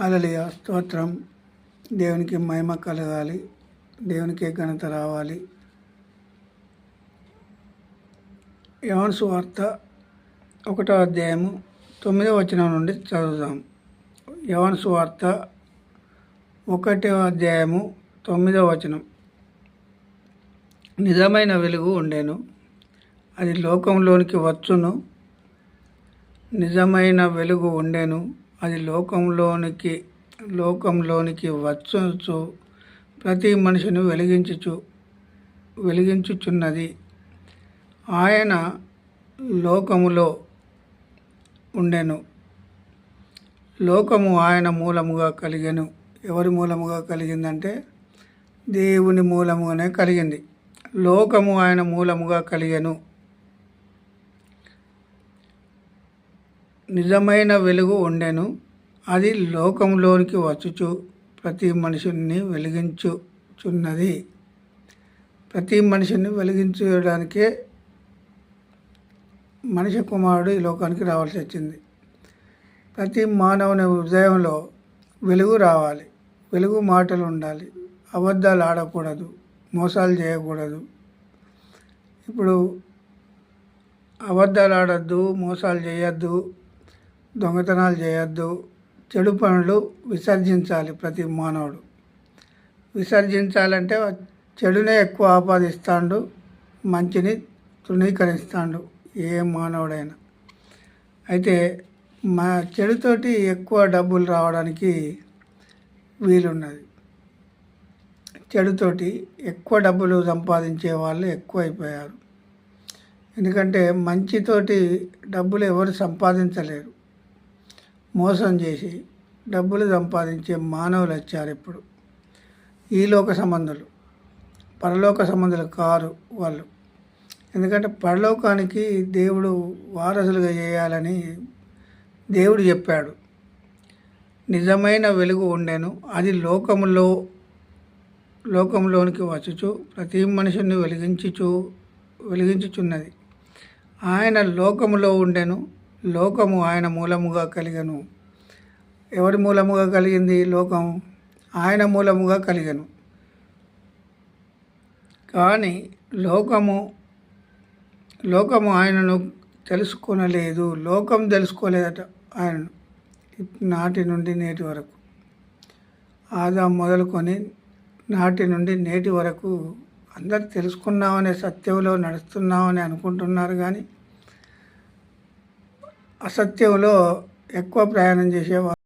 అలలియ స్తోత్రం. దేవునికి మహిమ కలగాలి. దేవునికే ఘనత రావాలి. యవన్స్ సువార్త ఒకటో అధ్యాయము తొమ్మిదో వచనం నుండి చదువుదాం. యవన్స్ సువార్త ఒకటో అధ్యాయము తొమ్మిదో వచనం. నిజమైన వెలుగు ఉండేను. అది లోకంలోనికి వచ్చును. నిజమైన వెలుగు ఉండెను. అది లోకంలోనికి లోకంలోనికి వచ్చుచు ప్రతి మనిషిని వెలిగించుచు వెలిగించుచున్నది. ఆయన లోకములో ఉండెను. లోకము ఆయన మూలముగా కలిగెను. ఎవరి మూలముగా కలిగిందంటే దేవుని మూలముగానే కలిగింది. లోకము ఆయన మూలముగా కలిగెను. నిజమైన వెలుగు ఉండెను. అది లోకంలోనికి వచ్చుచు ప్రతి మనిషిని వెలిగించుచున్నది. ప్రతి మనిషిని వెలిగించడానికే మనిషి కుమారుడు ఈ లోకానికి రావాల్సి వచ్చింది. ప్రతి మానవుని హృదయంలో వెలుగు రావాలి. వెలుగు మాటలు ఉండాలి. అబద్ధాలు ఆడకూడదు. మోసాలు చేయకూడదు. ఇప్పుడు అబద్ధాలు ఆడద్దు మోసాలు చేయొద్దు. దొంగతనాలు చేయొద్దు. చెడు పనులు విసర్జించాలి ప్రతి మానవుడు. విసర్జించాలంటే చెడునే ఎక్కువ ఆపాదిస్తాడు మంచిని తృణీకరిస్తాడు ఏ మానవుడైనా. అయితే మా చెడుతోటి ఎక్కువ డబ్బులు రావడానికి వీలున్నది. చెడుతోటి ఎక్కువ డబ్బులు సంపాదించే వాళ్ళు ఎక్కువ అయిపోయారు ఎందుకంటే మంచితోటి డబ్బులు ఎవరు సంపాదించలేరు. మోసం చేసి డబ్బులు సంపాదించే మానవులు వచ్చారు ఇప్పుడు. ఈ లోక సంబంధులు పరలోక సంబంధులు కారు వాళ్ళు. ఎందుకంటే పరలోకానికి దేవుడు వారసులుగా చేయాలని దేవుడు చెప్పాడు. నిజమైన వెలుగు ఉండెను అది లోకములో లోకంలోనికి వచ్చుచు ప్రతి మనిషిని వెలిగించుచు వెలిగించుచున్నది. ఆయన లోకములో ఉండెను లోకము ఆయన మూలముగా కలిగను. ఎవరి మూలముగా కలిగింది లోకం? ఆయన మూలముగా కలిగను. కానీ లోకము లోకము ఆయనను తెలుసుకొనలేదు. లోకం తెలుసుకోలేదట ఆయనను. నాటి నుండి నేటి వరకు. ఆదా మొదలుకొని నాటి నుండి నేటి వరకు అందరు తెలుసుకున్నామనే సత్యంలో నడుస్తున్నామని అనుకుంటున్నారు కానీ అసత్యంలో ఎక్కువ ప్రయాణం చేసేవారు.